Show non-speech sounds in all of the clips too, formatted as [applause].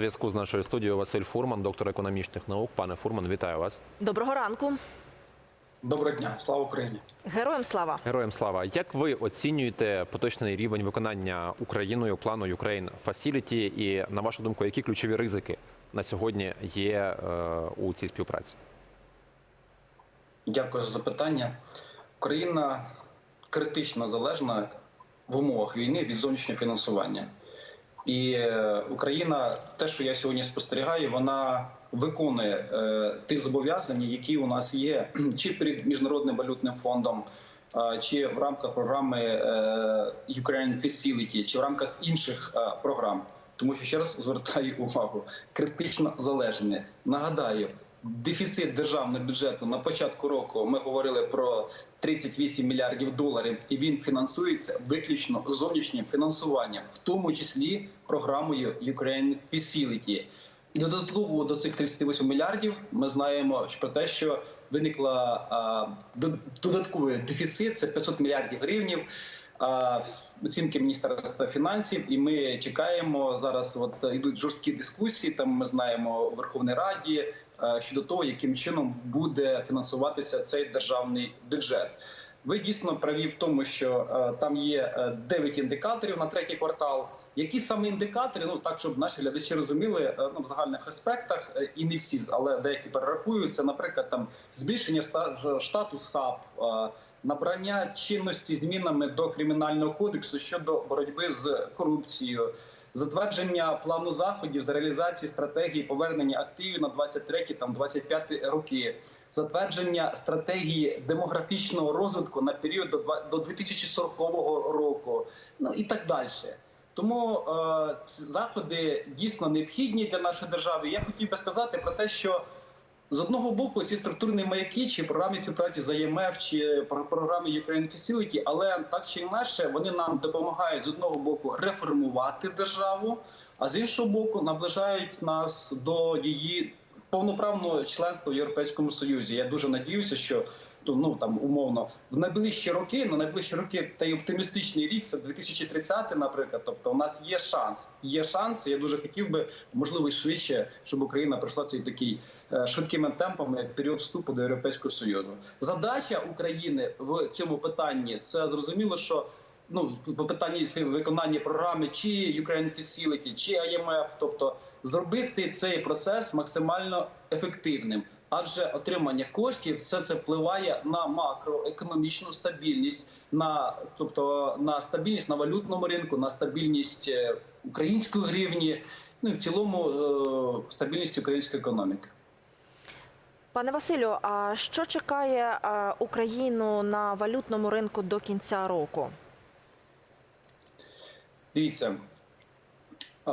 зв'язку з нашою студією Василь Фурман, доктор економічних наук. Пане Фурман, вітаю вас. Доброго ранку, Доброго дня, слава Україні. героям слава. Героям слава. Як ви оцінюєте поточний рівень виконання Україною плану Ukraine Facility і на вашу думку, які ключові ризики на сьогодні є е, у цій співпраці? Дякую за запитання. Україна критично залежна в умовах війни від зовнішнього фінансування. І е, Україна, те, що я сьогодні спостерігаю, вона виконує е, ті зобов'язання, які у нас є, [clears throat] чи перед міжнародним валютним фондом, е, чи в рамках програми Ukraine Facility, чи в рамках інших програм. Тому що ще раз звертаю [laughs] увагу, критично залежне. Нагадаю, дефіцит державного бюджету на початку року ми говорили про 38 мільярдів доларів, і він фінансується виключно зовнішнім фінансуванням, в тому числі програмою Ukraine Facility. Додатково до цих 38 мільярдів ми знаємо про те, що виникла а, до- додатковий дефіцит це 500 мільярдів гривнів. Оцінки міністерства фінансів, і ми чекаємо зараз. От йдуть жорсткі дискусії. Там ми знаємо у Верховній Раді е, щодо того, яким чином буде фінансуватися цей державний бюджет. Ви дійсно праві в тому, що е, там є е, 9 індикаторів на третій квартал. Які саме індикатори? Ну так, щоб наші глядачі розуміли е, ну, в загальних аспектах, е, і не всі, але деякі перерахуються. Наприклад, там збільшення штату САП, е, набрання чинності змінами до кримінального кодексу щодо боротьби з корупцією. Затвердження плану заходів з реалізації стратегії повернення активів на 23 там 25 роки, затвердження стратегії демографічного розвитку на період до два- до 2040 року, ну і так далі. Тому е, заходи дійсно необхідні для нашої держави. Я хотів би сказати про те, що з одного боку ці структурні маяки, чи програми співпраці з ЄМФ, чи програми Ukraine Facility, але так чи інакше вони нам допомагають з одного боку реформувати державу, а з іншого боку наближають нас до її повноправного членства в Європейському Союзі. Я дуже надіюся, що ну там умовно в найближчі роки, на найближчі роки та й оптимістичний рік, це 2030, наприклад. Тобто, у нас є шанс. Є шанс. Я дуже хотів би, можливо, швидше, щоб Україна пройшла цей такий е, швидкими темпами період вступу до Європейського Союзу. Задача України в цьому питанні це зрозуміло, що. Ну, по питанні виконання програми чи Ukraine Facility, чи IMF, тобто зробити цей процес максимально ефективним, адже отримання коштів все це впливає на макроекономічну стабільність, на тобто на стабільність на валютному ринку, на стабільність е, української гривні, ну і в цілому е, стабільність української економіки. Пане Василю, а що чекає Україну на валютному ринку до кінця року? Дивіться, е,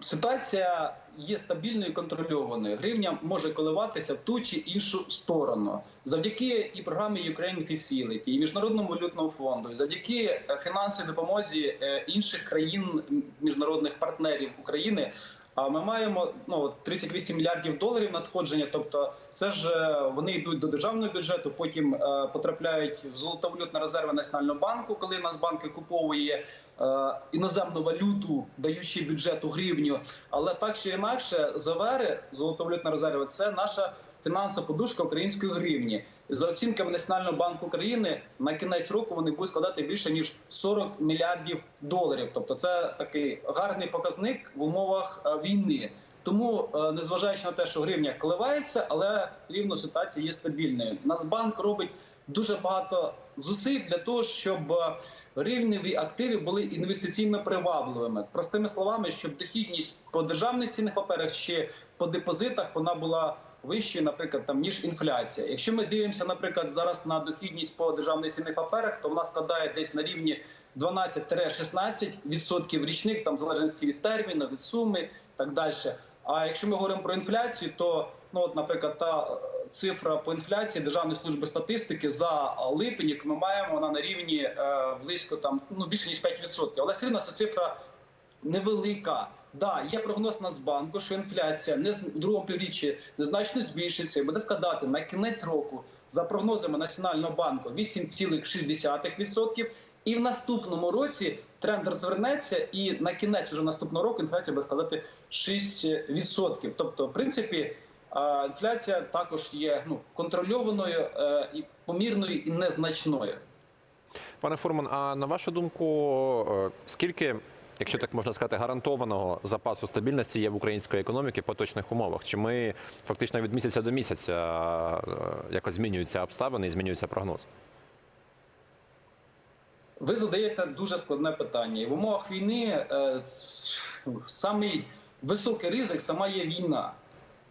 ситуація є стабільною і контрольованою. Гривня може коливатися в ту чи іншу сторону завдяки і програмі Ukraine Facility, і міжнародному валютному фонду, і завдяки е, фінансовій допомозі е, інших країн міжнародних партнерів України. А ми маємо ну от 38 мільярдів доларів надходження. Тобто, це ж е, вони йдуть до державного бюджету, потім е, потрапляють в золотовалютні резерви національного банку, коли Нацбанк куповує е, іноземну валюту, даючи бюджету гривню. Але так чи інакше, завери золотовалютні резерви це наша фінансова подушка української гривні. За оцінками Національного банку України на кінець року вони будуть складати більше ніж 40 мільярдів доларів. Тобто, це такий гарний показник в умовах е, війни. Тому, е, незважаючи на те, що гривня коливається, але рівно ситуація є стабільною. Нацбанк робить дуже багато зусиль для того, щоб е, гривневі активи були інвестиційно привабливими. Простими словами, щоб дохідність по державних цінних паперах чи по депозитах вона була вищою, наприклад, там ніж інфляція. Якщо ми дивимося, наприклад, зараз на дохідність по державних цінних паперах, то вона складає десь на рівні 12-16% річних, там в залежності від терміну, від суми, так далі. А якщо ми говоримо про інфляцію, то ну от, наприклад, та е, цифра по інфляції Державної служби статистики за липень, яку ми маємо, вона на рівні е, близько там ну більше ніж 5%. Але все одно ця цифра невелика. Да, є прогноз Нацбанку, що інфляція не у другому півріччі незначно збільшиться і буде складати на кінець року за прогнозами Національного банку 8,6%. І в наступному році тренд розвернеться, і на кінець вже наступного року інфляція буде складати 6%. Тобто, в принципі, інфляція також є ну, контрольованою е, і помірною і незначною. Пане Фурман, а на вашу думку, е, скільки, якщо так можна сказати, гарантованого запасу стабільності є в української економіки в поточних умовах? Чи ми фактично від місяця до місяця е, якось змінюються обставини і змінюється прогноз? Ви задаєте дуже складне питання. І в умовах війни е, самий високий ризик сама є війна.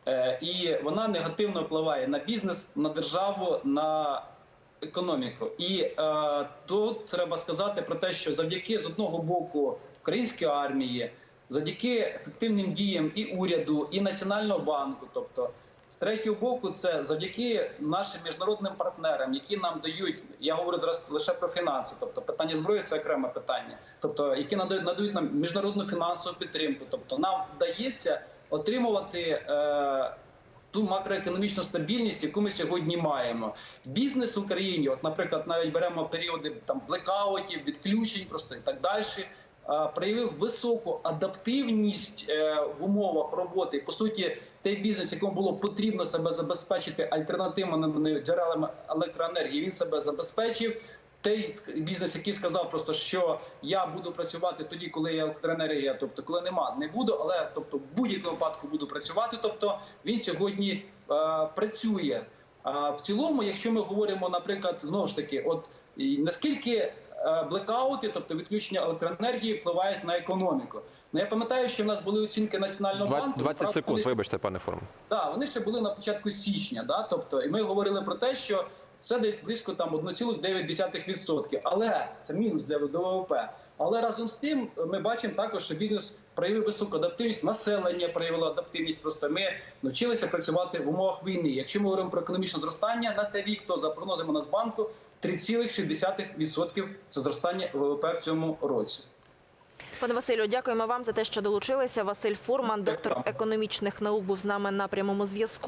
Е, і вона негативно впливає на бізнес, на державу, на економіку. І е, тут треба сказати про те, що завдяки з одного боку української армії, завдяки ефективним діям і уряду, і національного банку, тобто з третього боку, це завдяки нашим міжнародним партнерам, які нам дають. Я говорю зараз лише про фінанси, тобто питання зброї це окреме питання, тобто які надають надають нам міжнародну фінансову підтримку. Тобто нам вдається отримувати. Е, ту макроекономічну стабільність, яку ми сьогодні маємо. Бізнес в Україні, от, наприклад, навіть беремо періоди там блекаутів, відключень, просто і так далі. Е, Проявив високу адаптивність е, в умовах роботи. По суті, той бізнес, якому було потрібно себе забезпечити альтернативними джерелами електроенергії, він себе забезпечив. Той бізнес, який сказав просто, що я буду працювати тоді, коли є електроенергія, тобто коли нема, не буду, але тобто в будь-якому випадку буду працювати. Тобто він сьогодні е, працює. А в цілому, якщо ми говоримо, наприклад, знову ж таки, от наскільки блекаути, тобто відключення електроенергії, впливають на економіку. Ну я пам'ятаю, що в нас були оцінки національного 20, банку. 20 секунд, вони- вибачте, пане Фурман. Да, вони ще були на початку січня, да? тобто, і ми говорили про те, що це десь близько там 1,9%. Але це мінус для ВВП. Але разом з тим ми бачимо також, що бізнес проявив високу адаптивність, населення проявило адаптивність. Просто ми навчилися працювати в умовах війни. Якщо ми говоримо про економічне зростання на цей рік, то за прогнозами Нацбанку 3,6% це зростання ВВП в цьому році. Пане Василю, дякуємо вам за те, що долучилися. Василь Фурман, доктор економічних наук, був з нами на прямому зв'язку.